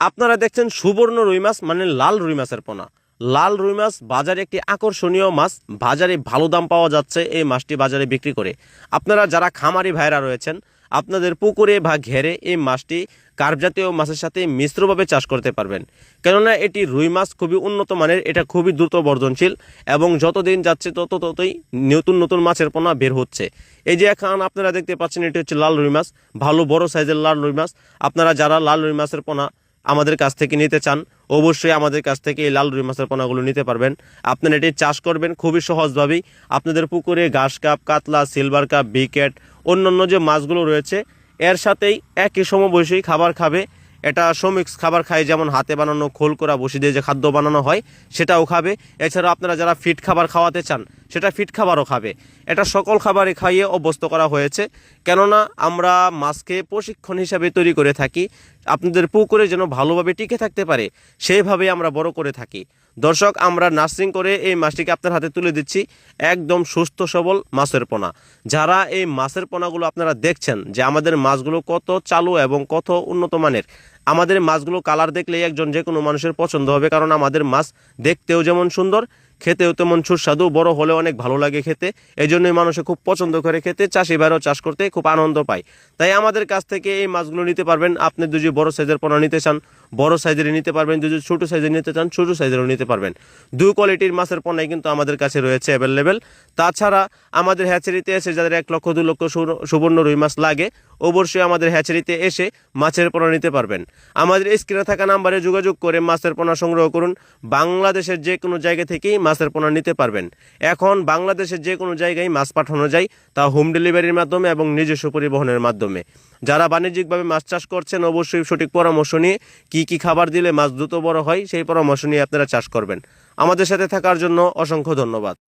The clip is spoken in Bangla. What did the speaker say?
আপনারা দেখছেন সুবর্ণ রুই মাছ মানে লাল রুই মাছের পোনা। লাল রুই মাছ বাজারে একটি আকর্ষণীয় মাছ, বাজারে ভালো দাম পাওয়া যাচ্ছে এই মাছটি বাজারে বিক্রি করে। আপনারা যারা খামারি ভাইরা রয়েছেন, আপনাদের পুকুরে বা ঘেরে এই মাছটি কার্প জাতীয় মাছের সাথে মিশ্রভাবে চাষ করতে পারবেন। কেননা এটি রুই মাছ খুবই উন্নত মানের, এটা খুবই দ্রুত বর্ধনশীল এবং যতদিন যাচ্ছে তত ততই নতুন নতুন মাছের পোনা বের হচ্ছে। এই যে এখন আপনারা দেখতে পাচ্ছেন, এটি হচ্ছে লাল রুই মাছ, ভালো বড় সাইজের লাল রুই মাছ। আপনারা যারা লাল রুই মাছের পোনা আমাদের কাছ থেকে নিতে চান, অবশ্যই আমাদের কাছ থেকে এই লাল রুই মাছের পোনাগুলো নিতে পারবেন। আপনারা এটি চাষ করবেন খুবই সহজভাবেই। আপনাদের পুকুরে ঘাস কাপ, কাতলা, সিলভার কাপ, বিকেট, অন্যান্য যে মাছগুলো রয়েছে, এর সাথেই একই সমবয়সী খাবার খাবে। এটা সমিক্স খাবার খায় যেমন হাতে বানানো খোল করা বসি দিয়ে যে খাদ্য বানানো হয়, সেটাও খাবে। এছাড়াও আপনারা যারা ফিট খাবার খাওয়াতে চান, সেটা ফিট খাবারও খাবে। এটা সকল খাবারই খাইয়ে অভ্যস্ত করা হয়েছে। কেননা আমরা মাছকে প্রশিক্ষণ হিসাবে তৈরি করে থাকি। আপনাদের পুকুরে যেন ভালোভাবে টিকে থাকতে পারে সেইভাবে আমরা বড় করে থাকি। দর্শক, আমরা নার্সিং করে এই মাছটিকে আপনার হাতে তুলে দিচ্ছি। একদম সুস্থ, সবল মাছের পোনা। যারা এই মাছের পোনাগুলো আপনারা দেখছেন যে আমাদের মাছগুলো কত চালু এবং কত উন্নত মানের আমাদের মাছগুলো কালার দেখলেই একজন যে কোনো মানুষের পছন্দ হবে, কারণ আমাদের মাছ দেখতেও যেমন সুন্দর খেতেও তেমন সুস্বাদু, বড় হলে অনেক ভালো লাগে খেতে। এই জন্যই মানুষে খুব পছন্দ করে খেতে চাষি ভাইরাও চাষ করতে খুব আনন্দ পায়। তাই আমাদের কাছ থেকে এই মাছগুলো নিতে পারবেন। আপনি যদি বড় সাইজের পোনা নিতে চান, বড় সাইজের নিতে পারবেন। যদি ছোটো সাইজের নিতে চান, ছোটো সাইজেরও নিতে পারবেন। দু কোয়ালিটির মাছের পোনাই কিন্তু আমাদের কাছে রয়েছে অ্যাভেলেবেল। তাছাড়া আমাদের হ্যাচারিতে এসে যাদের এক লক্ষ, দু লক্ষ সুবর্ণ রুই মাছ লাগে, অবশ্যই আমাদের হ্যাচারিতে এসে মাছের পোনা নিতে পারবেন। আমাদের স্ক্রিনে থাকা নাম্বারে যোগাযোগ করে মাছের পোনা সংগ্রহ করুন। বাংলাদেশের যে কোনো জায়গা থেকেই মাছের পোনা নিতে পারবেন। এখন বাংলাদেশের যে কোনো জায়গায় মাছ পাঠানো যায় তা হোম ডেলিভারির মাধ্যমে এবং নিজস্ব পরিবহনের মাধ্যমে। যারা বাণিজ্যিকভাবে মাছ চাষ করছেন অবশ্যই সঠিক পরামর্শ নিয়ে কী কী খাবার দিলে মাছ দ্রুত বড় হয় সেই পরামর্শ নিয়ে আপনারা চাষ করবেন। আমাদের সাথে থাকার জন্য অসংখ্য ধন্যবাদ।